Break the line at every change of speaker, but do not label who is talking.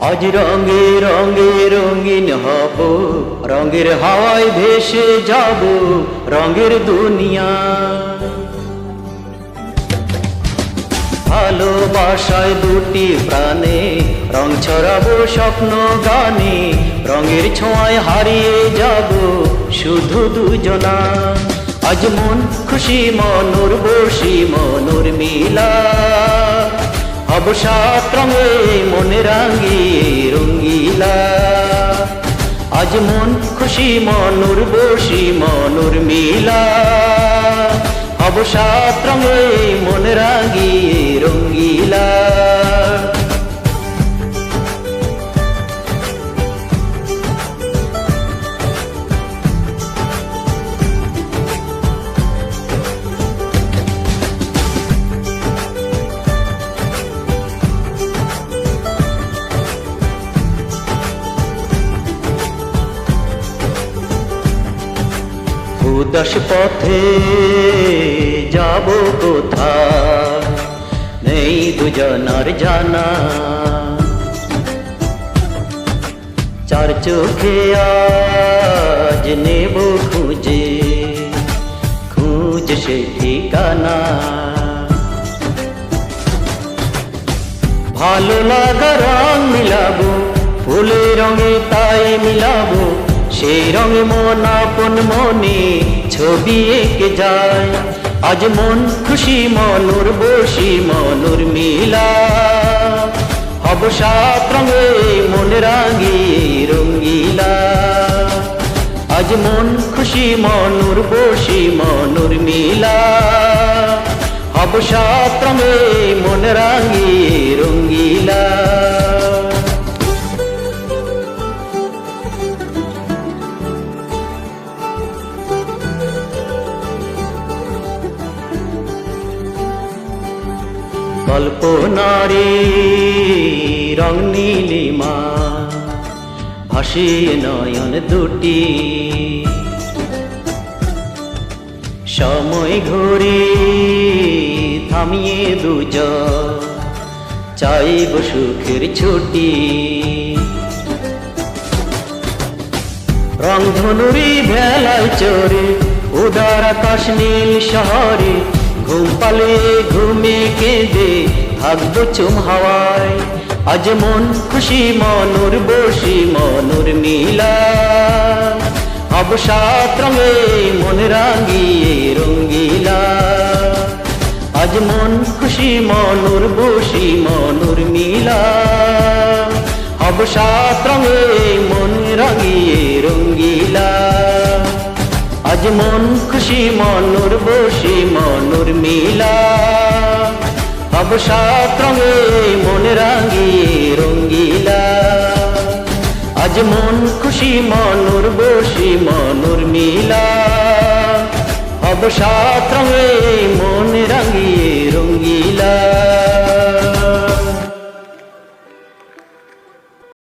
আজ রঙে রঙে রঙিন হব। রঙের হাওয়ায় ভেসে যাব রঙের দুনিয়া। ভালোবাসায় দুটি প্রাণে, রং ছড়াবো স্বপ্ন গানে, রঙের ছোঁয়ায় হারিয়ে যাব শুধু দুজনা। আজ মন খুশি মনুর বসি মনুর মিলা। অবসাত রঙে মনে রঙ্গিলা আজ মন খুশি মনুর বসি মনুর মিলা। অবসাদ রঙে মন রাগিয়ে রঙ্গিলা। উদাস পথে যাব কোথা নেই দুজনার জানা। চার চোখে আজ নেব খুঁজে, খুঁজ সে ঠিকানা। ভালো লাগা রং মিলাবো, ফুলের রঙে তাই মিলাবো সেই রঙে মন আপন মনে ছবি এঁকে যায়। আজ মন খুশি, মনুর বসি, মনুর মিলা। হব সাত রঙে মন রাঙিয়ে রঙ্গিলা আজ মন খুশি, মনুর বসি, মনুর মিলা। হব সাত রঙে মন রাঙিয়ে কল্পনারে রং নীলিমা ভাসিয়ে নয়ন দুটি। সময় ঘুরে থামিয়ে দুজ চাইব সুখের ছুটি। রংধনুরি ভেলায় চরে উদার আকাশ নীল শহরে ঘুম পালে ঘুমে কেঁদে থাকব চুম হাওয়ায়। আজ মন খুশি, মনুর বসি, মনুর নীলা। অবসাত রঙে মন রাঙিয়ে রঙ্গিলা আজ মন খুশি, মনুর বসি, মনুর মিলা অবসাত রঙে মন রাঙিয়ে রঙ্গিলা আজ মন খুশি, মনুর বসি, মনুর মিলা। অবসাত রঙে মন রাঙিয়ে রঙ্গিলা আজ মন খুশি, মনুর বসি, মনুর মিলা। অবসাত রঙে